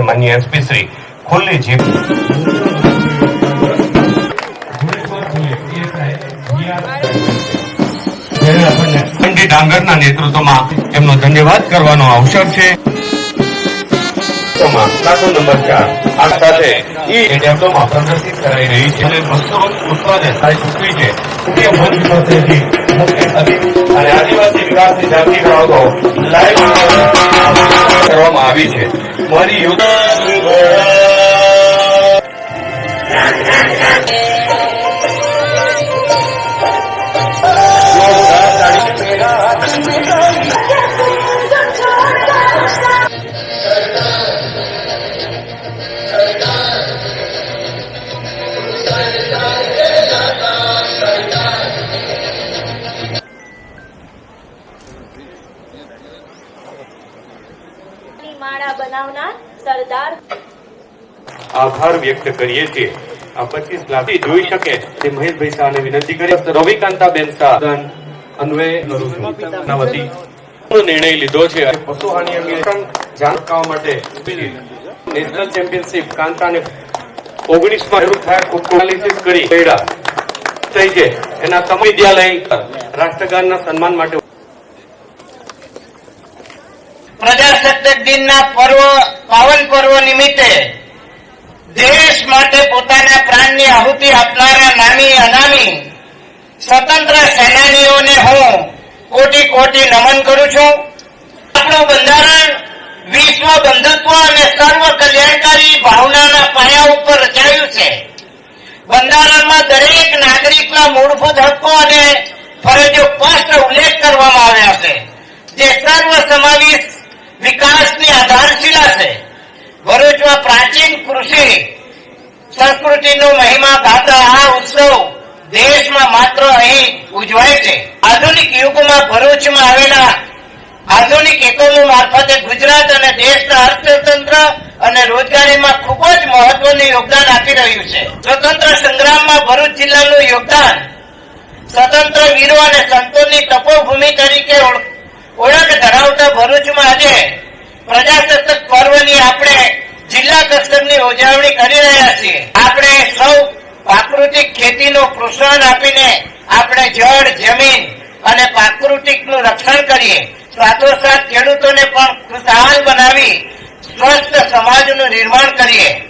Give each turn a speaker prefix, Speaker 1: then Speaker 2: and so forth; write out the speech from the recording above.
Speaker 1: માન્ય એસપી શ્રી ખુલ્લી જીપ પંડિત ડાંગરના નેતૃત્વમાં એમનો ધન્યવાદ કરવાનો અવસર છે. માં નંબર ચાર. આ સાથે ઈ ડેવલોમાં પ્રદર્શિત કરાઈ રહી છે. અને ઉત્પાદન છે. મુખ્ય મંચ મુખ્ય અને આદિવાસી વિકાસની જાતિ લાઈવ કરવામાં આવી છે. મારી યોગ
Speaker 2: ની માળા બનાવનાર સરદાર
Speaker 1: આભાર વ્યક્ત કરીએ છીએ. આ પચીસ લાખ જોઈ શકે તે મહેશભાઈ શાહને વિનંતી કરી રવિકાંતાબેન શાહ અન્વયે વતી નિર્ણય લીધો છે. પશુ હાનિ અંગે પણ માટે નેશનલ ચેમ્પિયનશિપ કાંતાને ઓગણીસમાં શરૂ થયા. ખૂબ કરી. થઈ છે. એના સમય વિદ્યાલય રાષ્ટ્રગાનના સન્માન માટે
Speaker 3: પ્રજાસત્તાક દિનના પર્વ, પાવન પર્વ નિમિત્તે દેશ માટે પોતાના પ્રાણની આહુતિ આપનારા નામી અનામી સ્વતંત્ર સેનાનીઓને હું કોટી કોટી નમન કરું છું. આપણું બંધારણ વિશ્વ બંધુત્વ અને સર્વ કલ્યાણકારી ભાવનાના પાયા ઉપર રચાયું છે. બંધારણમાં દરેક નાગરિકના મૂળભૂત હકો અને ફરજો સ્પષ્ટ ઉલ્લેખ કરવામાં આવ્યા છે. જે સર્વ સમાવેશ વિકાસની આધારશિલા છે ભરૂચમાં પ્રાચીન કૃષિ સંસ્કૃતિનો મહિમા ગાતા આ ઉત્સવ દેશમાં માત્ર અહીં ઉજવાય છે. આધુનિક યુગમાં ભરૂચમાં આવેલા આધુનિક એકમો મારફતે ગુજરાત અને દેશના અર્થતંત્ર અને રોજગારીમાં ખૂબ જ મહત્વનું યોગદાન આપી રહ્યું છે. સ્વતંત્ર સંગ્રામમાં ભરૂચ જિલ્લાનું યોગદાન સ્વતંત્ર વીરો અને સંતોની તપોભૂમિ તરીકે ઓળખ ધરાવતા ભરૂચમાં આજે પ્રજાસત્તાક પર્વની આપણે ઉજવણી કરી રહ્યા છીએ. આપણે સૌ પ્રાકૃતિક ખેતીનો પ્રોત્સાહન આપીને આપણે જળ, જમીન અને પ્રાકૃતિકનું રક્ષણ કરીએ. સાથોસાથ ખેડૂતોને પણ ખુશહાલ બનાવી સ્વસ્થ સમાજનું નિર્માણ કરીએ.